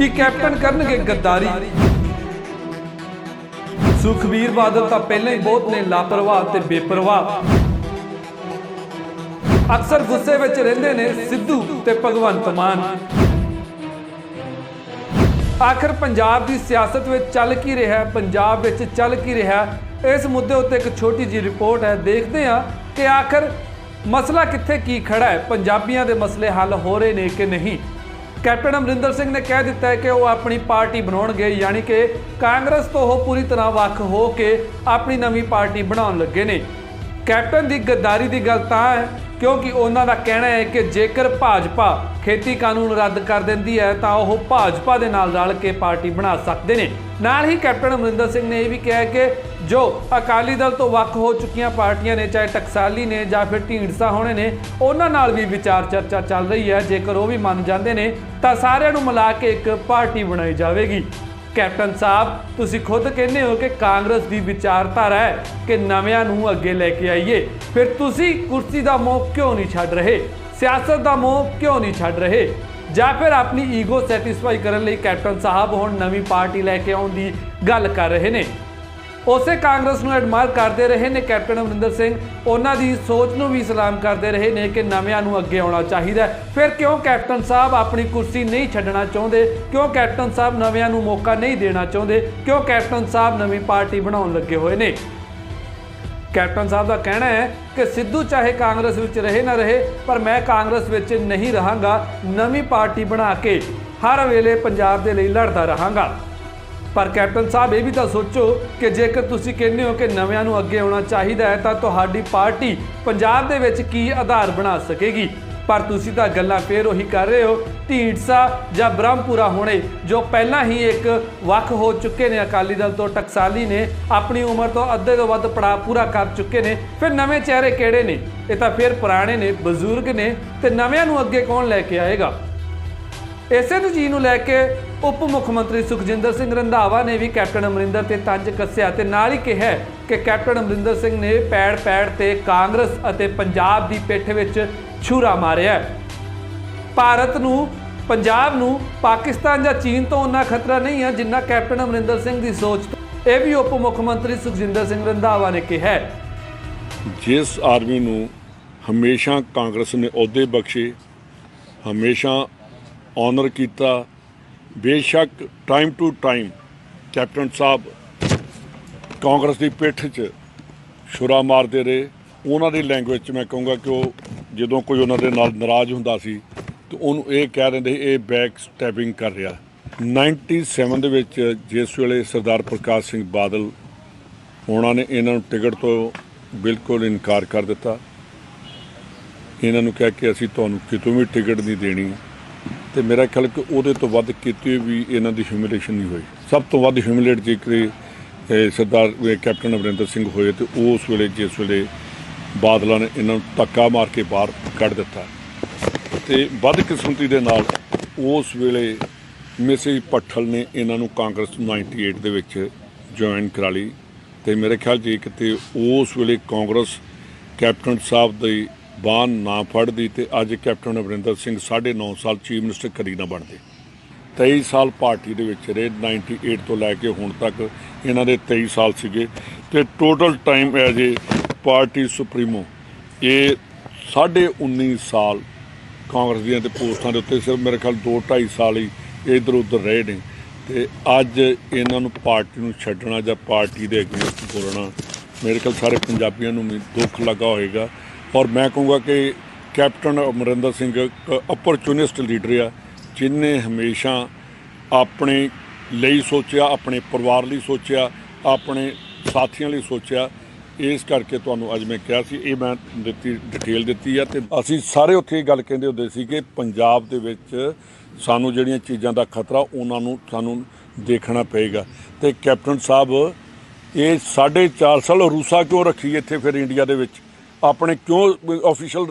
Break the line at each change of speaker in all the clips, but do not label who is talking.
ਕਿ ਕੈਪਟਨ ਕਰਨਗੇ? ਗੱਦਾਰੀ। ਸੁਖਬੀਰ ਬਾਦਲ ਤਾਂ ਪਹਿਲਾਂ ਹੀ ਬਹੁਤ ਨੇ, ਲਾਪਰਵਾਹ ਤੇ ਬੇਪਰਵਾਹ। ਅਕਸਰ ਗੁੱਸੇ ਵਿੱਚ ਰਹਿੰਦੇ ਨੇ ਸਿੱਧੂ ਤੇ ਭਗਵੰਤ ਮਾਨ। ਆਖਰ ਪੰਜਾਬ ਦੀ ਸਿਆਸਤ ਵਿੱਚ ਚੱਲ ਕੀ ਰਿਹਾ ਹੈ? ਪੰਜਾਬ ਵਿੱਚ ਚੱਲ ਕੀ ਰਿਹਾ ਇਸ ਮੁੱਦੇ ਉੱਤੇ ਇੱਕ ਛੋਟੀ ਜਿਹੀ ਰਿਪੋਰਟ ਹੈ। ਦੇਖਦੇ ਹਾਂ ਕਿ ਆਖਰ ਮਸਲਾ ਕਿੱਥੇ ਕੀ ਖੜਾ ਹੈ? ਪੰਜਾਬੀਆਂ ਦੇ ਮਸਲੇ ਹੱਲ ਹੋ ਰਹੇ ਨੇ ਕਿ ਨਹੀਂ? ਕੈਪਟਨ ਅਮਰਿੰਦਰ ਸਿੰਘ ਨੇ ਕਹਿ ਦਿੱਤਾ ਹੈ ਕਿ ਉਹ ਆਪਣੀ ਪਾਰਟੀ ਬਣਾਉਣਗੇ, ਯਾਨੀ ਕਿ ਕਾਂਗਰਸ ਤੋਂ ਉਹ ਪੂਰੀ ਤਰ੍ਹਾਂ ਵੱਖ ਹੋ ਕੇ ਆਪਣੀ ਨਵੀਂ ਪਾਰਟੀ ਬਣਾਉਣ ਲੱਗੇ ਨੇ। ਕੈਪਟਨ ਦੀ ਗੱਦਾਰੀ ਦੀ ਗੱਲ ਤਾਂ ਹੈ ਕਿਉਂਕਿ ਉਹਨਾਂ ਦਾ ਕਹਿਣਾ ਹੈ ਕਿ ਜੇਕਰ ਭਾਜਪਾ ਖੇਤੀ ਕਾਨੂੰਨ ਰੱਦ ਕਰ ਦਿੰਦੀ ਹੈ ਤਾਂ ਉਹ ਭਾਜਪਾ ਦੇ ਨਾਲ ਰਲ ਕੇ ਪਾਰਟੀ ਬਣਾ ਸਕਦੇ ਨੇ। ਨਾਲ ਹੀ ਕੈਪਟਨ ਅਮਰਿੰਦਰ ਸਿੰਘ ਨੇ ਇਹ ਵੀ ਕਿਹਾ ਕਿ ਜੋ ਅਕਾਲੀ ਦਲ ਤੋਂ ਵੱਖ ਹੋ ਚੁੱਕੀਆਂ ਪਾਰਟੀਆਂ ਨੇ, ਚਾਹੇ ਟਕਸਾਲੀ ਨੇ ਜਾਂ ਫਿਰ ਢੀਂਡਸਾ ਹੋਣੇ ਨੇ, ਉਹਨਾਂ ਨਾਲ ਵੀ ਵਿਚਾਰ ਚਰਚਾ ਚੱਲ ਰਹੀ ਹੈ। ਜੇਕਰ ਉਹ ਵੀ ਮੰਨ ਜਾਂਦੇ ਨੇ, ਤਾਂ ਸਾਰਿਆਂ ਨੂੰ ਮਿਲਾ ਕੇ ਇੱਕ ਪਾਰਟੀ ਬਣਾਈ ਜਾਵੇਗੀ। ਕੈਪਟਨ ਸਾਹਿਬ, ਤੁਸੀਂ ਖੁਦ ਕਹਿੰਦੇ ਹੋ ਕਿ ਕਾਂਗਰਸ ਦੀ ਵਿਚਾਰਧਾਰਾ ਹੈ ਕਿ ਨਵਿਆਂ ਨੂੰ ਅੱਗੇ ਲੈ ਕੇ ਆਈਏ। ਫਿਰ ਤੁਸੀਂ ਕੁਰਸੀ ਦਾ ਮੋਹ ਕਿਉਂ ਨਹੀਂ ਛੱਡ ਰਹੇ? ਸਿਆਸਤ ਦਾ ਮੋਹ ਕਿਉਂ ਨਹੀਂ ਛੱਡ ਰਹੇ? ਜਾਂ ਫਿਰ ਆਪਣੀ ਈਗੋ ਸੈਟੀਸਫਾਈ ਕਰਨ ਲਈ ਕੈਪਟਨ ਸਾਹਿਬ ਹੁਣ ਨਵੀਂ ਪਾਰਟੀ ਲੈ ਕੇ ਆਉਣ ਦੀ ਗੱਲ ਕਰ ਰਹੇ ਨੇ? ਉਸੇ ਕਾਂਗਰਸ ਨੂੰ ਐਡਮਾਇਰ ਕਰਦੇ ਰਹੇ ਨੇ ਕੈਪਟਨ ਅਮਰਿੰਦਰ ਸਿੰਘ। ਉਹਨਾਂ ਦੀ ਸੋਚ ਨੂੰ ਵੀ ਸਲਾਮ ਕਰਦੇ ਰਹੇ ਨੇ ਕਿ ਨਵਿਆਂ ਨੂੰ ਅੱਗੇ ਆਉਣਾ ਚਾਹੀਦਾ ਫਿਰ ਕਿਉਂ ਕੈਪਟਨ ਸਾਹਿਬ ਆਪਣੀ ਕੁਰਸੀ ਨਹੀਂ ਛੱਡਣਾ ਚਾਹੁੰਦੇ? ਕਿਉਂ ਕੈਪਟਨ ਸਾਹਿਬ ਨਵਿਆਂ ਨੂੰ ਮੌਕਾ ਨਹੀਂ ਦੇਣਾ ਚਾਹੁੰਦੇ? ਕਿਉਂ ਕੈਪਟਨ ਸਾਹਿਬ ਨਵੀਂ ਪਾਰਟੀ ਬਣਾਉਣ ਲੱਗੇ ਹੋਏ ਨੇ? ਕੈਪਟਨ ਸਾਹਿਬ ਦਾ ਕਹਿਣਾ ਹੈ ਕਿ ਸਿੱਧੂ ਚਾਹੇ ਕਾਂਗਰਸ ਵਿੱਚ ਰਹੇ ਨਾ ਰਹੇ, ਪਰ ਮੈਂ ਕਾਂਗਰਸ ਵਿੱਚ ਨਹੀਂ ਰਹਾਂਗਾ। ਨਵੀਂ ਪਾਰਟੀ ਬਣਾ ਕੇ ਹਰ ਵੇਲੇ ਪੰਜਾਬ ਦੇ ਲਈ ਲੜਦਾ ਰਹਾਂਗਾ। ਪਰ ਕੈਪਟਨ ਸਾਹਿਬ ਇਹ ਵੀ ਤਾਂ ਸੋਚੋ ਕਿ ਜੇਕਰ ਤੁਸੀਂ ਕਹਿੰਦੇ ਹੋ ਕਿ ਨਵਿਆਂ ਨੂੰ ਅੱਗੇ ਆਉਣਾ ਚਾਹੀਦਾ ਹੈ, ਤਾਂ ਤੁਹਾਡੀ ਪਾਰਟੀ ਪੰਜਾਬ ਦੇ ਵਿੱਚ ਕੀ ਆਧਾਰ ਬਣਾ ਸਕੇਗੀ? ਪਰ ਤੁਸੀਂ ਤਾਂ ਗੱਲਾਂ ਫੇਰ ਉਹੀ ਕਰ ਰਹੇ ਹੋ, ਢੀਂਡਸਾ ਜਾਂ ਬ੍ਰਹਮਪੁਰਾ ਹੋਣੇ, ਜੋ ਪਹਿਲਾਂ ਹੀ ਇੱਕ ਵੱਖ ਹੋ ਚੁੱਕੇ ਨੇ। ਅਕਾਲੀ ਦਲ ਤੋਂ ਟਕਸਾਲੀ ਨੇ, ਆਪਣੀ ਉਮਰ ਤੋਂ ਅੱਧੇ ਤੋਂ ਵੱਧ ਪੜਾ ਪੂਰਾ ਕਰ ਚੁੱਕੇ ਨੇ। ਫਿਰ ਨਵੇਂ ਚਿਹਰੇ ਕਿਹੜੇ ਨੇ? ਇਹ ਤਾਂ ਫਿਰ ਪੁਰਾਣੇ ਨੇ, ਬਜ਼ੁਰਗ ਨੇ, ਤੇ ਨਵਿਆਂ ਨੂੰ ਅੱਗੇ ਕੌਣ ਲੈ ਕੇ ਆਏਗਾ? ਇਸੇ ਨੂੰ ਚੀਜ਼ ਨੂੰ ਲੈ ਕੇ ਉਪ ਮੁੱਖ ਮੰਤਰੀ ਸੁਖਜਿੰਦਰ ਸਿੰਘ ਰੰਧਾਵਾ ਨੇ ਵੀ ਕੈਪਟਨ ਅਮਰਿੰਦਰ ਤੇ ਤੰਜ ਕੱਸਿਆ ਤੇ ਨਾਲ ਹੀ ਕਿਹਾ ਕਿ ਕੈਪਟਨ ਅਮਰਿੰਦਰ ਸਿੰਘ ਨੇ ਪੈੜ ਪੈੜ ਤੇ ਕਾਂਗਰਸ ਅਤੇ ਪੰਜਾਬ ਦੀ ਪਿੱਠ ਵਿੱਚ ਛੁਰਾ ਮਾਰਿਆ। ਭਾਰਤ ਨੂੰ, ਪੰਜਾਬ ਨੂੰ, ਪਾਕਿਸਤਾਨ ਜਾਂ ਚੀਨ ਤੋਂ ਉਨਾ ਖਤਰਾ ਨਹੀਂ ਹੈ ਜਿੰਨਾ ਕੈਪਟਨ ਅਮਰਿੰਦਰ ਸਿੰਘ ਦੀ ਸੋਚ ਇਹ ਵੀ ਉਪ ਮੁੱਖ ਮੰਤਰੀ ਸੁਖਜਿੰਦਰ ਸਿੰਘ ਰੰਧਾਵਾ ਨੇ ਕਿਹਾ।
ਜਿਸ ਆਰਮੀ ਨੂੰ ਹਮੇਸ਼ਾ ਕਾਂਗਰਸ ਨੇ ਅਹੁਦੇ ਬਖਸ਼ੇ, ਹਮੇਸ਼ਾ ਆਨਰ ਕੀਤਾ ਬੇਸ਼ੱਕ ਟਾਈਮ ਟੂ ਟਾਈਮ ਕੈਪਟਨ ਸਾਹਿਬ ਕਾਂਗਰਸ ਦੀ ਪਿੱਠ 'ਚ ਛੁਰਾ ਮਾਰਦੇ ਰਹੇ। ਉਹਨਾਂ ਦੀ ਲੈਂਗੁਏਜ 'ਚ ਮੈਂ ਕਹੂੰਗਾ ਕਿ ਉਹ ਜਦੋਂ ਕੋਈ ਉਹਨਾਂ ਦੇ ਨਾਲ ਨਾਰਾਜ਼ ਹੁੰਦਾ ਸੀ, ਤੇ ਉਹਨੂੰ ਇਹ ਕਹਿ ਦਿੰਦੇ ਇਹ ਬੈਕ ਸਟੈਪਿੰਗ ਕਰ ਰਿਹਾ। 97 ਦੇ ਵਿੱਚ ਜਿਸ ਵੇਲੇ ਸਰਦਾਰ ਪ੍ਰਕਾਸ਼ ਸਿੰਘ ਬਾਦਲ ਉਹਨਾਂ ਨੇ ਇਹਨਾਂ ਨੂੰ ਟਿਕਟ ਤੋਂ ਬਿਲਕੁਲ ਇਨਕਾਰ ਕਰ ਦਿੱਤਾ। ਇਹਨਾਂ ਨੂੰ ਕਿਹਾ ਕਿ ਅਸੀਂ ਤੁਹਾਨੂੰ ਕਿਤੋਂ ਵੀ ਟਿਕਟ ਨਹੀਂ ਦੇਣੀ। ਤੇ ਮੇਰਾ ਖਿਆਲ ਕਿ ਉਹਦੇ ਤੋਂ ਵੱਧ ਕਿਤੇ ਵੀ ਇਹਨਾਂ ਦੀ ਹਿਊਮਿਲੇਸ਼ਨ ਨਹੀਂ ਹੋਈ। ਸਭ ਤੋਂ ਵੱਧ ਹਿਊਮਿਲੇਟ ਜੇਕਰ ਸਰਦਾਰ ਕੈਪਟਨ ਅਮਰਿੰਦਰ ਸਿੰਘ ਹੋਏ ਤੇ ਉਸ ਵੇਲੇ, ਜਿਸ ਵੇਲੇ ਬਾਦਲਾਂ ਨੇ ਇਹਨਾਂ ਨੂੰ ਧੱਕਾ ਮਾਰ ਕੇ ਬਾਹਰ ਕੱਢ ਦਿੱਤਾ। ਤੇ ਵੱਧ ਕਿਸਮਤੀ ਦੇ ਨਾਲ ਉਸ ਵੇਲੇ ਮਿਸੇਜ ਪੱਠਲ ਨੇ ਇਹਨਾਂ ਨੂੰ ਕਾਂਗਰਸ 98 ਦੇ ਵਿੱਚ ਜੁਆਇਨ ਕਰਾ ਲਈ। ਤੇ ਮੇਰੇ ਖਿਆਲ ਜੇ ਕਿਤੇ ਉਸ ਵੇਲੇ ਕਾਂਗਰਸ ਕੈਪਟਨ ਸਾਹਿਬ ਦੇ ਬਾਣ ਨਾ ਫੜਦੀ ਤੇ ਅੱਜ ਕੈਪਟਨ ਅਮਰਿੰਦਰ ਸਿੰਘ 9.5 ਸਾਲ ਚੀਫ ਮਿਨਿਸਟਰ ਕਦੀ ਨਾ ਬਣਦੇ। 23 ਸਾਲ ਪਾਰਟੀ ਦੇ ਵਿੱਚ ਰਹੇ 98 ਤੋਂ ਲੈ ਕੇ ਹੁਣ ਤੱਕ ਇਹਨਾਂ ਦੇ 23 ਸਾਲ ਸੀਗੇ ਤੇ total time as a party supremo, ਇਹ 19.5 ਸਾਲ ਕਾਂਗਰਸ ਦੀਆਂ ਤੇ ਪੋਸਟਾਂ ਦੇ ਉੱਤੇ ਸਿਰਫ ਮੇਰੇ ਖਿਆਲ 2 2.5 ਸਾਲ ਹੀ ਇਧਰ ਉਧਰ ਰਹੇ ਨੇ। ਤੇ ਅੱਜ ਇਹਨਾਂ ਨੂੰ ਪਾਰਟੀ ਨੂੰ ਛੱਡਣਾ ਜਾਂ ਪਾਰਟੀ ਦੇ ਅਗੇਂਸਟ ਬੋਲਣਾ, ਮੇਰੇ ਖਿਆਲ ਸਾਰੇ ਪੰਜਾਬੀਆਂ ਨੂੰ ਵੀ ਦੁੱਖ ਲੱਗਾ ਹੋਏਗਾ। ਔਰ ਮੈਂ ਕਹੂੰਗਾ ਕਿ ਕੈਪਟਨ ਅਮਰਿੰਦਰ ਸਿੰਘ ਇੱਕ ਅਪਰਚੂਨਿਸਟ ਲੀਡਰ ਆ, ਜਿਨੇ ਹਮੇਸ਼ਾ ਆਪਣੇ ਲਈ ਸੋਚਿਆ, ਆਪਣੇ ਪਰਿਵਾਰ ਲਈ ਸੋਚਿਆ, ਆਪਣੇ ਸਾਥੀਆਂ ਲਈ ਸੋਚਿਆ। ਇਸ ਕਰਕੇ ਤੁਹਾਨੂੰ ਅੱਜ ਮੈਂ ਕਿਹਾ ਸੀ, ਇਹ ਮੈਂ ਦਿੱਤੀ ਡਿਟੇਲ ਦਿੱਤੀ ਆ ਤੇ ਅਸੀਂ ਸਾਰੇ ਉੱਥੇ ਇਹ ਗੱਲ ਕਹਿੰਦੇ ਹੁੰਦੇ ਸੀ ਕਿ ਪੰਜਾਬ ਦੇ ਵਿੱਚ ਸਾਨੂੰ ਜਿਹੜੀਆਂ ਚੀਜ਼ਾਂ ਦਾ ਖਤਰਾ, ਉਹਨਾਂ ਨੂੰ ਸਾਨੂੰ ਦੇਖਣਾ ਪਏਗਾ। ਤੇ ਕੈਪਟਨ ਸਾਹਿਬ, ਇਹ 4.5 ਸਾਲ ਰੂਸਾ ਕਿਉਂ ਰੱਖੀ ਇੱਥੇ ਫਿਰ ਇੰਡੀਆ ਦੇ ਵਿੱਚ? ਆਪਣੇ ਕਿਉਂ ਆਫੀਸ਼ੀਅਲ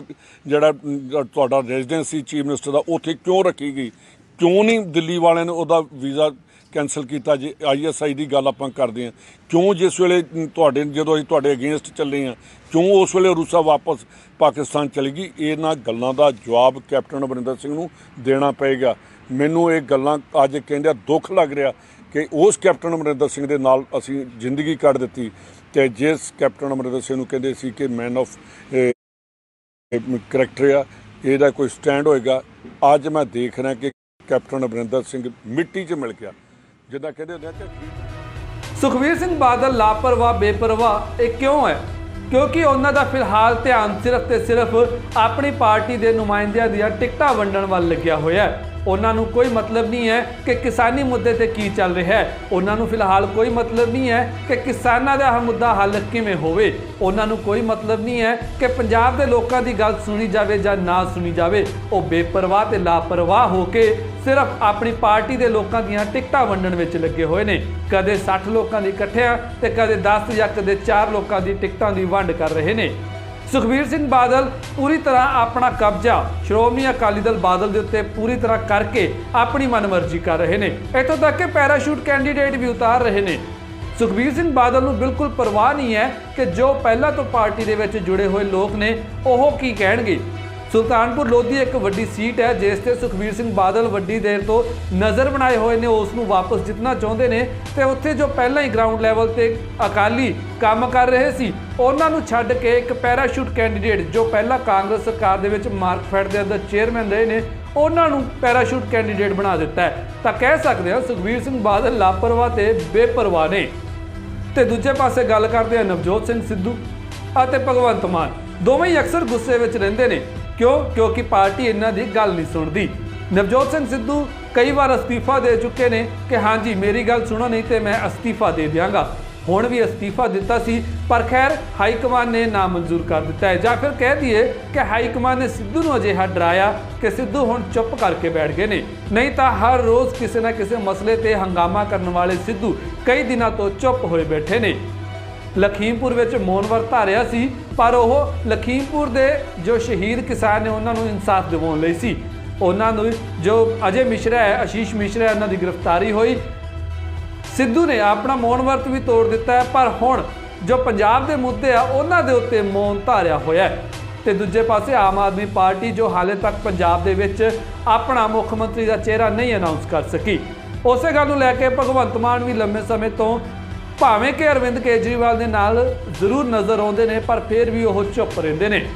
ਜਿਹੜਾ ਅਮ, ਤੁਹਾਡਾ ਰੈਜ਼ੀਡੈਂਸੀ ਚੀਫ ਮਿਨਿਸਟਰ ਦਾ ਉੱਥੇ ਕਿਉਂ ਰੱਖੀ ਗਈ? ਕਿਉਂ ਨਹੀਂ ਦਿੱਲੀ ਵਾਲਿਆਂ ਨੇ ਉਹਦਾ ਵੀਜ਼ਾ ਕੈਨਸਲ ਕੀਤਾ? ਜੇ ਆਈਐਸਆਈ ਦੀ ਗੱਲ ਆਪਾਂ ਕਰਦੇ ਹਾਂ ਕਿਉਂ ਜਿਸ ਵੇਲੇ ਤੁਹਾਡੇ ਜਦੋਂ ਅਸੀਂ ਤੁਹਾਡੇ ਅਗੇਂਸਟ ਚੱਲੇ ਆ ਕਿਉਂ ਉਸ ਵੇਲੇ ਰੂਸਾ ਵਾਪਸ ਪਾਕਿਸਤਾਨ ਚਲੀ ਗਈ? ਇਹਨਾਂ ਗੱਲਾਂ ਦਾ ਜਵਾਬ ਕੈਪਟਨ ਅਮਰਿੰਦਰ ਸਿੰਘ ਨੂੰ ਦੇਣਾ ਪਏਗਾ। ਮੈਨੂੰ ਇਹ ਗੱਲਾਂ ਅੱਜ ਕਹਿੰਦੇ ਦੁੱਖ ਲੱਗ ਰਿਹਾ ਕਿ ਉਸ ਕੈਪਟਨ ਅਮਰਿੰਦਰ ਸਿੰਘ ਦੇ ਨਾਲ ਅਸੀਂ ਜ਼ਿੰਦਗੀ ਕੱਢ ਦਿੱਤੀ ਤੇ ਜਿਸ ਕੈਪਟਨ ਅਮਰਿੰਦਰ ਸਿੰਘ ਨੂੰ ਕਹਿੰਦੇ ਸੀ ਕਿ ਮੈਨ ਆਫ ਕਰੈਕਟਰ ਆ, ਇਹਦਾ ਕੋਈ ਸਟੈਂਡ ਹੋਏਗਾ। ਅੱਜ ਮੈਂ ਦੇਖ ਰਿਹਾ ਕਿ ਕੈਪਟਨ ਅਮਰਿੰਦਰ ਸਿੰਘ ਮਿੱਟੀ 'ਚ ਮਿਲ ਗਿਆ। ਜਿੱਦਾਂ ਕਹਿੰਦੇ ਹੁੰਦੇ ਆ ਕਿ
ਸੁਖਵੀਰ ਸਿੰਘ ਬਾਦਲ ਲਾਪਰਵਾਹ, ਬੇਪਰਵਾਹ, ਇਹ ਕਿਉਂ ਹੈ? ਕਿਉਂਕਿ ਉਹਨਾਂ ਦਾ ਫਿਲਹਾਲ ਧਿਆਨ ਸਿਰਫ ਤੇ ਸਿਰਫ ਆਪਣੀ ਪਾਰਟੀ ਦੇ ਨੁਮਾਇੰਦਿਆਂ ਦੀਆਂ ਟਿਕਟਾਂ ਵੰਡਣ ਵੱਲ ਲੱਗਿਆ ਹੋਇਆ ਹੈ। ਉਹਨਾਂ ਨੂੰ ਕੋਈ ਮਤਲਬ ਨਹੀਂ ਹੈ ਕਿ ਕਿਸਾਨੀ ਮੁੱਦੇ ਤੇ ਕੀ ਚੱਲ ਰਿਹਾ ਹੈ। ਉਹਨਾਂ ਨੂੰ ਫਿਲਹਾਲ ਕੋਈ ਮਤਲਬ ਨਹੀਂ ਹੈ ਕਿ ਕਿਸਾਨਾਂ ਦਾ ਇਹ ਮੁੱਦਾ ਹੱਲ ਕਿਵੇਂ ਹੋਵੇ। ਉਹਨਾਂ ਨੂੰ ਕੋਈ ਮਤਲਬ ਨਹੀਂ ਹੈ ਕਿ ਪੰਜਾਬ ਦੇ ਲੋਕਾਂ ਦੀ ਗੱਲ ਸੁਣੀ ਜਾਵੇ ਜਾਂ ਨਾ ਸੁਣੀ ਜਾਵੇ। ਉਹ ਬੇਪਰਵਾਹ ਤੇ ਲਾਪਰਵਾਹ ਹੋ ਕੇ ਸਿਰਫ ਆਪਣੀ ਪਾਰਟੀ ਦੇ ਲੋਕਾਂ ਦੀਆਂ ਟਿਕਟਾਂ ਵੰਡਣ ਵਿੱਚ ਲੱਗੇ ਹੋਏ ਨੇ। ਕਦੇ 60 ਲੋਕਾਂ ਦੀ ਇਕੱਠਿਆਂ ਤੇ ਕਦੇ 10 ਜਾਂ ਕਦੇ 4 ਲੋਕਾਂ ਦੀ ਟਿਕਟਾਂ ਦੀ ਵੰਡ ਕਰ ਰਹੇ ਨੇ। ਸੁਖਬੀਰ ਸਿੰਘ ਬਾਦਲ ਪੂਰੀ ਤਰ੍ਹਾਂ ਆਪਣਾ ਕਬਜ਼ਾ ਸ਼੍ਰੋਮਣੀ ਅਕਾਲੀ ਦਲ ਬਾਦਲ ਦੇ ਉੱਤੇ ਪੂਰੀ ਤਰ੍ਹਾਂ ਕਰਕੇ ਆਪਣੀ ਮਨਮਰਜ਼ੀ ਕਰ ਰਹੇ ਨੇ। ਇੱਥੋਂ ਤੱਕ ਕਿ ਪੈਰਾਸ਼ੂਟ ਕੈਂਡੀਡੇਟ ਵੀ ਉਤਾਰ ਰਹੇ ਨੇ। ਸੁਖਬੀਰ ਸਿੰਘ ਬਾਦਲ ਨੂੰ ਬਿਲਕੁਲ ਪਰਵਾਹ ਨਹੀਂ ਹੈ ਕਿ ਜੋ ਪਹਿਲਾਂ ਤੋਂ ਪਾਰਟੀ ਦੇ ਵਿੱਚ ਜੁੜੇ ਹੋਏ ਲੋਕ ਨੇ, ਉਹ ਕੀ ਕਹਿਣਗੇ? ਸੁਲਤਾਨਪੁਰ ਲੋਧੀ ਇੱਕ ਵੱਡੀ ਸੀਟ ਹੈ, ਜਿਸ ਤੇ ਸੁਖਬੀਰ ਸਿੰਘ ਬਾਦਲ ਵੱਡੀ ਦੇਰ ਤੋਂ ਨਜ਼ਰ ਬਣਾਏ ਹੋਏ ਨੇ, ਉਸ ਨੂੰ ਵਾਪਸ ਜਿੱਤਣਾ ਚਾਹੁੰਦੇ ਨੇ ਤੇ ਉੱਥੇ ਜੋ ਪਹਿਲਾਂ ਹੀ ਗਰਾਊਂਡ ਲੈਵਲ ਤੇ ਅਕਾਲੀ ਕੰਮ ਕਰ ਰਹੇ ਸੀ, ਉਹਨਾਂ ਨੂੰ ਛੱਡ ਕੇ ਇੱਕ ਪੈਰਾਸ਼ੂਟ ਕੈਂਡੀਡੇਟ ਜੋ ਪਹਿਲਾਂ ਕਾਂਗਰਸ ਸਰਕਾਰ ਦੇ ਵਿੱਚ ਮਾਰਕਫੈਡ ਦੇ ਅੰਦਰ ਚੇਅਰਮੈਨ ਰਹੇ ਨੇ, ਉਹਨਾਂ ਨੂੰ ਪੈਰਾਸ਼ੂਟ ਕੈਂਡੀਡੇਟ ਬਣਾ ਦਿੱਤਾ ਹੈ। ਤਾਂ ਕਹਿ ਸਕਦੇ ਹਾਂ, ਸੁਖਬੀਰ ਸਿੰਘ ਬਾਦਲ ਲਾਪਰਵਾਹ ਤੇ ਬੇਪਰਵਾਹ ਨੇ। ਤੇ ਦੂਜੇ ਪਾਸੇ ਗੱਲ ਕਰਦੇ ਹਾਂ ਨਵਜੋਤ ਸਿੰਘ ਸਿੱਧੂ ਅਤੇ ਭਗਵੰਤ ਮਾਨ। ਦੋਵੇਂ ਹੀ ਅਕਸਰ ਗੁੱਸੇ ਵਿੱਚ ਰਹਿੰਦੇ ਨੇ। ਕਿਉਂ? ਕਿਉਂਕਿ ਪਾਰਟੀ ਇਹਨਾਂ ਦੀ ਗੱਲ ਨਹੀਂ ਸੁਣਦੀ। ਨਵਜੋਤ ਸਿੰਘ ਸਿੱਧੂ ਕਈ ਵਾਰ ਅਸਤੀਫਾ ਦੇ ਚੁੱਕੇ ਨੇ ਕਿ ਹਾਂਜੀ, ਮੇਰੀ ਗੱਲ ਸੁਣੋ ਨਹੀਂ ਤੇ ਮੈਂ ਅਸਤੀਫਾ ਦੇ ਦਿਆਂਗਾ। ਹੁਣ ਵੀ ਅਸਤੀਫਾ ਦਿੱਤਾ ਸੀ, ਪਰ ਖੈਰ ਹਾਈ ਕਮਾਨ ਨੇ ਮਨਜ਼ੂਰ ਕਰ ਦਿੱਤਾ ਹੈ। ਜਾਂ ਫਿਰ ਕਹਿ ਦਈਏ ਕਿ ਹਾਈ ਕਮਾਨ ਨੇ ਸਿੱਧੂ ਨੂੰ ਅਜਿਹਾ ਡਰਾਇਆ ਕਿ ਸਿੱਧੂ ਹੁਣ ਚੁੱਪ ਕਰਕੇ ਬੈਠ ਗਏ ਨੇ। ਨਹੀਂ ਤਾਂ ਹਰ ਰੋਜ਼ ਕਿਸੇ ਨਾ ਕਿਸੇ ਮਸਲੇ ਤੇ ਹੰਗਾਮਾ ਕਰਨ ਵਾਲੇ ਸਿੱਧੂ ਕਈ ਦਿਨਾਂ ਤੋਂ ਚੁੱਪ ਹੋਏ ਬੈਠੇ ਨੇ। ਲਖੀਮਪੁਰ ਵਿੱਚ ਮੌਨਵਰ ਧਾਰਿਆ ਸੀ, ਪਰ ਉਹ ਲਖੀਮਪੁਰ ਦੇ ਜੋ ਸ਼ਹੀਦ ਕਿਸਾਨ ਨੇ ਉਹਨਾਂ ਨੂੰ ਇਨਸਾਫ ਦਿਵਾਉਣ ਲਈ ਸੀ। ਉਹਨਾਂ ਨੂੰ ਜੋ ਅਜੇ ਮਿਸ਼ਰਾ ਹੈ ਆਸ਼ੀਸ਼ ਮਿਸ਼ਰਾ ਹੈ, ਉਹਨਾਂ ਦੀ ਗ੍ਰਿਫਤਾਰੀ ਹੋਈ। ਸਿੱਧੂ ਨੇ ਆਪਣਾ ਮੌਨ ਵਰਤ ਵੀ ਤੋੜ ਦਿੱਤਾ ਹੈ, ਪਰ ਹੁਣ ਜੋ ਪੰਜਾਬ ਦੇ ਮੁੱਦੇ ਆ, ਉਹਨਾਂ ਦੇ ਉੱਤੇ ਮੌਨ ਧਾਰਿਆ ਹੋਇਆ ਹੈ। ਤੇ ਦੂਜੇ ਪਾਸੇ ਆਮ ਆਦਮੀ ਪਾਰਟੀ ਜੋ ਹਾਲੇ ਤੱਕ ਪੰਜਾਬ ਦੇ ਵਿੱਚ ਆਪਣਾ ਮੁੱਖ ਮੰਤਰੀ ਦਾ ਚਿਹਰਾ ਨਹੀਂ ਅਨਾਉਂਸ ਕਰ ਸਕੀ। ਉਸੇ ਗੱਲ ਨੂੰ ਲੈ ਕੇ ਭਗਵੰਤ ਮਾਨ ਵੀ ਲੰਮੇ ਸਮੇਂ ਤੋਂ ਭਾਵੇਂ ਕਿ ਅਰਵਿੰਦ ਕੇਜਰੀਵਾਲ ਦੇ ਨਾਲ ਜ਼ਰੂਰ ਨਜ਼ਰ ਆਉਂਦੇ ਨੇ, ਪਰ ਫਿਰ ਵੀ ਉਹ ਚੁੱਪ ਰਹਿੰਦੇ ਨੇ।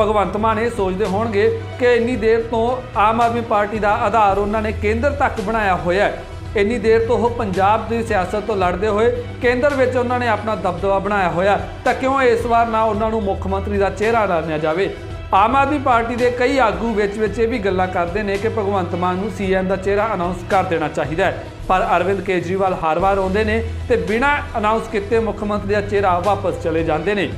ਭਗਵੰਤ ਮਾਨ ਇਹ ਸੋਚਦੇ ਹੋਣਗੇ ਕਿ ਇੰਨੀ ਦੇਰ ਤੋਂ ਆਮ ਆਦਮੀ ਪਾਰਟੀ ਦਾ ਆਧਾਰ ਉਹਨਾਂ ਨੇ ਕੇਂਦਰ ਤੱਕ ਬਣਾਇਆ ਹੋਇਆ ਹੈ। ਇੰਨੀ ਦੇਰ ਤੋਂ ਉਹ ਪੰਜਾਬ ਦੀ ਸਿਆਸਤ ਤੋਂ ਲੜਦੇ ਹੋਏ ਕੇਂਦਰ ਵਿੱਚ ਉਹਨਾਂ ਨੇ ਆਪਣਾ ਦਬਦਬਾ ਬਣਾਇਆ ਹੋਇਆ ਤਾਂ ਕਿਉਂ ਇਸ ਵਾਰ ਨਾ ਉਹਨਾਂ ਨੂੰ ਮੁੱਖ ਮੰਤਰੀ ਦਾ ਚਿਹਰਾ ਲਾਣਿਆ ਜਾਵੇ? ਆਮ ਆਦਮੀ ਪਾਰਟੀ ਦੇ ਕਈ ਆਗੂ ਵਿੱਚ ਵਿੱਚ ਇਹ ਵੀ ਗੱਲਾਂ ਕਰਦੇ ਨੇ ਕਿ ਭਗਵੰਤ ਮਾਨ ਨੂੰ ਸੀਐਮ ਦਾ ਚਿਹਰਾ ਅਨਾਉਂਸ ਕਰ ਦੇਣਾ ਚਾਹੀਦਾ ਹੈ। ਪਰ ਅਰਵਿੰਦ ਕੇਜਰੀਵਾਲ ਹਰ ਵਾਰ ਆਉਂਦੇ ਨੇ ਤੇ ਬਿਨਾਂ ਅਨਾਉਂਸ ਕੀਤੇ ਮੁੱਖ ਮੰਤਰੀ ਦਾ ਚਿਹਰਾ ਵਾਪਸ ਚਲੇ ਜਾਂਦੇ ਨੇ।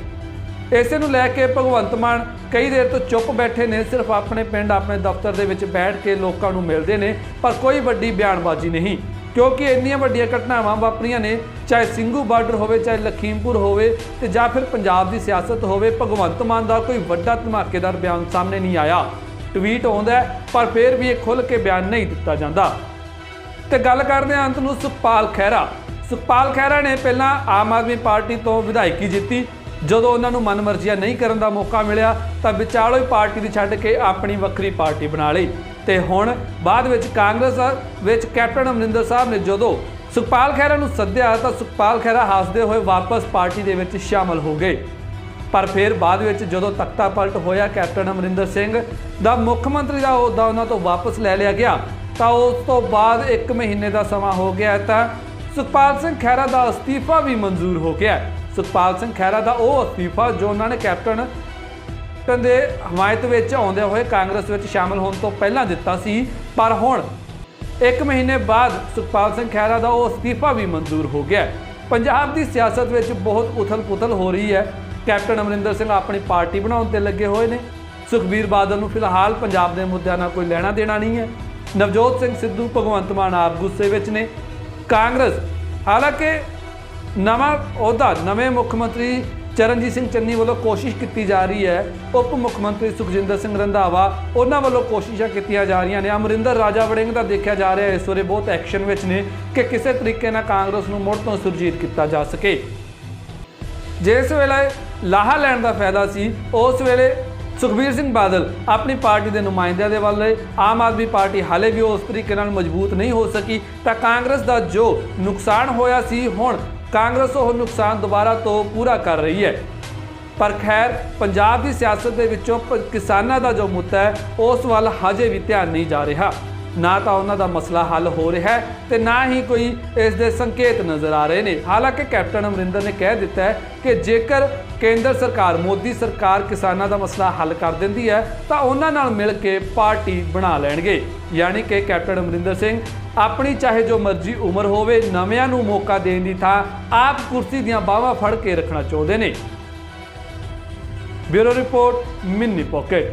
ਇਸੇ ਨੂੰ ਲੈ ਕੇ ਭਗਵੰਤ ਮਾਨ ਕਈ ਦੇਰ ਤੋਂ ਚੁੱਪ ਬੈਠੇ ਨੇ, ਸਿਰਫ ਆਪਣੇ ਪਿੰਡ, ਆਪਣੇ ਦਫ਼ਤਰ ਦੇ ਵਿੱਚ ਬੈਠ ਕੇ ਲੋਕਾਂ ਨੂੰ ਮਿਲਦੇ ਨੇ, ਪਰ ਕੋਈ ਵੱਡੀ ਬਿਆਨਬਾਜ਼ੀ ਨਹੀਂ। ਕਿਉਂਕਿ ਇੰਨੀਆਂ ਵੱਡੀਆਂ ਘਟਨਾਵਾਂ ਵਾਪਰੀਆਂ ਨੇ, ਚਾਹੇ ਸਿੰਗੂ ਬਾਰਡਰ ਹੋਵੇ, ਚਾਹੇ ਲਖੀਮਪੁਰ ਹੋਵੇ ਤੇ ਜਾਂ ਫਿਰ ਪੰਜਾਬ ਦੀ ਸਿਆਸਤ ਹੋਵੇ, ਭਗਵੰਤ ਮਾਨ ਦਾ ਕੋਈ ਵੱਡਾ ਧਮਾਕੇਦਾਰ ਬਿਆਨ ਸਾਹਮਣੇ ਨਹੀਂ ਆਇਆ। ਟਵੀਟ ਆਉਂਦਾ ਪਰ ਫਿਰ ਵੀ ਇਹ ਖੁੱਲ੍ਹ ਕੇ ਬਿਆਨ ਨਹੀਂ ਦਿੱਤਾ ਜਾਂਦਾ। ਤੇ ਗੱਲ ਕਰਦੇ ਹਾਂ ਅੰਤ ਨੂੰ ਸੁਖਪਾਲ ਖਹਿਰਾ। ਸੁਖਪਾਲ ਖਹਿਰਾ ਨੇ ਪਹਿਲਾਂ ਆਮ ਆਦਮੀ ਪਾਰਟੀ ਤੋਂ ਵਿਧਾਇਕੀ ਜਿੱਤੀ। ਜਦੋਂ ਉਹਨਾਂ ਨੂੰ ਮਨਮਰਜ਼ੀਆ ਨਹੀਂ ਕਰਨ ਦਾ ਮੌਕਾ ਮਿਲਿਆ, ਤਾਂ ਵਿਚਾਲੋ ਹੀ ਪਾਰਟੀ ਦੀ ਛੱਡ ਕੇ ਆਪਣੀ ਵੱਖਰੀ ਪਾਰਟੀ ਬਣਾ ਲਈ। ਤੇ ਹੁਣ ਬਾਅਦ ਵਿੱਚ ਕਾਂਗਰਸ ਵਿੱਚ ਕੈਪਟਨ ਅਮਰਿੰਦਰ ਸਾਹਿਬ ਨੇ ਜਦੋਂ ਸੁਖਪਾਲ ਖਹਿਰਾ ਨੂੰ ਸੱਦਿਆ, ਤਾਂ ਸੁਖਪਾਲ ਖਹਿਰਾ ਹੱਸਦੇ ਹੋਏ ਵਾਪਸ ਪਾਰਟੀ ਦੇ ਵਿੱਚ ਸ਼ਾਮਲ ਹੋ ਗਏ। ਪਰ ਫਿਰ ਬਾਅਦ ਵਿੱਚ ਜਦੋਂ ਤਖਤਾ ਪਲਟ ਹੋਇਆ ਕੈਪਟਨ ਅਮਰਿੰਦਰ ਸਿੰਘ ਦਾ ਮੁੱਖ ਮੰਤਰੀ ਦਾ ਅਹੁਦਾ ਉਹਨਾਂ ਤੋਂ ਵਾਪਸ ਲੈ ਲਿਆ ਗਿਆ। ਤਾਂ ਉਸ ਤੋਂ ਬਾਅਦ 1 ਮਹੀਨੇ ਦਾ ਸਮਾਂ ਹੋ ਗਿਆ ਤਾਂ ਸੁਖਪਾਲ ਸਿੰਘ ਖਹਿਰਾ ਦਾ ਅਸਤੀਫਾ ਵੀ ਮਨਜ਼ੂਰ ਹੋ ਗਿਆ ਸੁਖਪਾਲ ਸਿੰਘ ਖਹਿਰਾ ਦਾ ਉਹ ਅਸਤੀਫਾ ਜੋ ਉਹਨਾਂ ਨੇ ਕੈਪਟਨ ਕੈਪਟਨ ਦੇ ਹਮਾਇਤ ਵਿੱਚ ਆਉਂਦੇ ਹੋਏ ਕਾਂਗਰਸ ਵਿੱਚ ਸ਼ਾਮਲ ਹੋਣ ਤੋਂ ਪਹਿਲਾਂ ਦਿੱਤਾ ਸੀ, ਪਰ ਹੁਣ ਇੱਕ ਮਹੀਨੇ ਬਾਅਦ ਸੁਖਪਾਲ ਸਿੰਘ ਖਹਿਰਾ ਦਾ ਉਹ ਅਸਤੀਫਾ ਵੀ ਮਨਜ਼ੂਰ ਹੋ ਗਿਆ ਪੰਜਾਬ ਦੀ ਸਿਆਸਤ ਵਿੱਚ ਬਹੁਤ ਉਥਲ-ਪੁਥਲ ਹੋ ਰਹੀ ਹੈ। ਕੈਪਟਨ ਅਮਰਿੰਦਰ ਸਿੰਘ ਆਪਣੀ ਪਾਰਟੀ ਬਣਾਉਣ ਤੇ ਲੱਗੇ ਹੋਏ ਨੇ। ਸੁਖਬੀਰ ਬਾਦਲ ਨੂੰ ਫਿਲਹਾਲ ਪੰਜਾਬ ਦੇ ਮੁੱਦਿਆਂ ਨਾਲ ਕੋਈ ਲੈਣਾ ਦੇਣਾ ਨਹੀਂ ਹੈ। ਨਵਜੋਤ ਸਿੰਘ ਸਿੱਧੂ ਭਗਵੰਤ ਮਾਨ ਆਪ ਗੁੱਸੇ ਵਿੱਚ ਨੇ। ਕਾਂਗਰਸ, ਹਾਲਾਂਕਿ ਨਵਾਂ ਅਹੁਦਾ, ਨਵੇਂ ਮੁੱਖ ਮੰਤਰੀ ਚਰਨਜੀਤ ਸਿੰਘ ਚੰਨੀ ਵੱਲੋਂ ਕੋਸ਼ਿਸ਼ ਕੀਤੀ ਜਾ ਰਹੀ ਹੈ। ਉਪ ਮੁੱਖ ਮੰਤਰੀ ਸੁਖਜਿੰਦਰ ਸਿੰਘ ਰੰਧਾਵਾ, ਉਹਨਾਂ ਵੱਲੋਂ ਕੋਸ਼ਿਸ਼ਾਂ ਕੀਤੀਆਂ ਜਾ ਰਹੀਆਂ ਨੇ। ਅਮਰਿੰਦਰ ਰਾਜਾ ਵੜਿੰਗ ਦਾ ਦੇਖਿਆ ਜਾ ਰਿਹਾ ਇਸ ਵੇਲੇ ਬਹੁਤ ਐਕਸ਼ਨ ਵਿੱਚ ਨੇ ਕਿ ਕਿਸੇ ਤਰੀਕੇ ਨਾਲ ਕਾਂਗਰਸ ਨੂੰ ਮੁੜ ਤੋਂ ਸੁਰਜੀਤ ਕੀਤਾ ਜਾ ਸਕੇ। ਜਿਸ ਵੇਲੇ ਲਾਹਾ ਲੈਣ ਦਾ ਫਾਇਦਾ ਸੀ, ਉਸ ਵੇਲੇ ਸੁਖਬੀਰ ਸਿੰਘ ਬਾਦਲ ਆਪਣੀ ਪਾਰਟੀ ਦੇ ਨੁਮਾਇੰਦਿਆਂ ਦੇ ਵੱਲ ਆਮ ਆਦਮੀ ਪਾਰਟੀ ਹਾਲੇ ਵੀ ਉਸ ਤਰੀਕੇ ਨਾਲ ਮਜ਼ਬੂਤ ਨਹੀਂ ਹੋ ਸਕੀ। ਤਾਂ ਕਾਂਗਰਸ ਦਾ ਜੋ ਨੁਕਸਾਨ ਹੋਇਆ ਸੀ, ਹੁਣ ਕਾਂਗਰਸ ਉਹ ਨੁਕਸਾਨ ਦੁਬਾਰਾ ਤੋਂ ਪੂਰਾ ਕਰ ਰਹੀ ਹੈ। ਪਰ ਖੈਰ, ਪੰਜਾਬ ਦੀ ਸਿਆਸਤ ਦੇ ਵਿੱਚੋਂ ਪ- ਕਿਸਾਨਾਂ ਦਾ ਜੋ ਮੁੱਦਾ ਹੈ, ਉਸ ਵੱਲ ਹਜੇ ਵੀ ਧਿਆਨ ਨਹੀਂ ਜਾ ਰਿਹਾ। ਨਾ ਤਾਂ ਉਹਨਾਂ ਦਾ ਮਸਲਾ ਹੱਲ ਹੋ ਰਿਹਾ ਹੈ ਤੇ ਨਾ ਹੀ ਕੋਈ ਇਸ ਦੇ ਸੰਕੇਤ ਨਜ਼ਰ ਆ ਰਹੇ ਨੇ। ਹਾਲਾਂਕਿ ਕੈਪਟਨ ਅਮਰਿੰਦਰ ਨੇ ਕਹਿ ਦਿੱਤਾ ਹੈ ਕਿ ਜੇਕਰ ਕੇਂਦਰ ਸਰਕਾਰ, ਮੋਦੀ ਸਰਕਾਰ ਕਿਸਾਨਾਂ ਦਾ ਮਸਲਾ ਹੱਲ ਕਰ ਦਿੰਦੀ ਹੈ, ਤਾਂ ਉਹਨਾਂ ਨਾਲ ਮਿਲ ਕੇ ਪਾਰਟੀ ਬਣਾ ਲੈਣਗੇ। ਯਾਨੀ ਕਿ ਕੈਪਟਨ ਅਮਰਿੰਦਰ ਸਿੰਘ, ਆਪਣੀ ਚਾਹੇ ਜੋ ਮਰਜ਼ੀ ਉਮਰ ਹੋਵੇ, ਨਵਿਆਂ ਨੂੰ ਮੌਕਾ ਦੇਣ ਦੀ ਥਾਂ ਆਪ ਕੁਰਸੀ ਦੀਆਂ ਬਾਹਾਂ ਫੜ ਕੇ ਰੱਖਣਾ ਚਾਹੁੰਦੇ ਨੇ। ਬਿਊਰੋ ਰਿਪੋਰਟ, ਮਿੰਨੀ ਪਾਕਟ।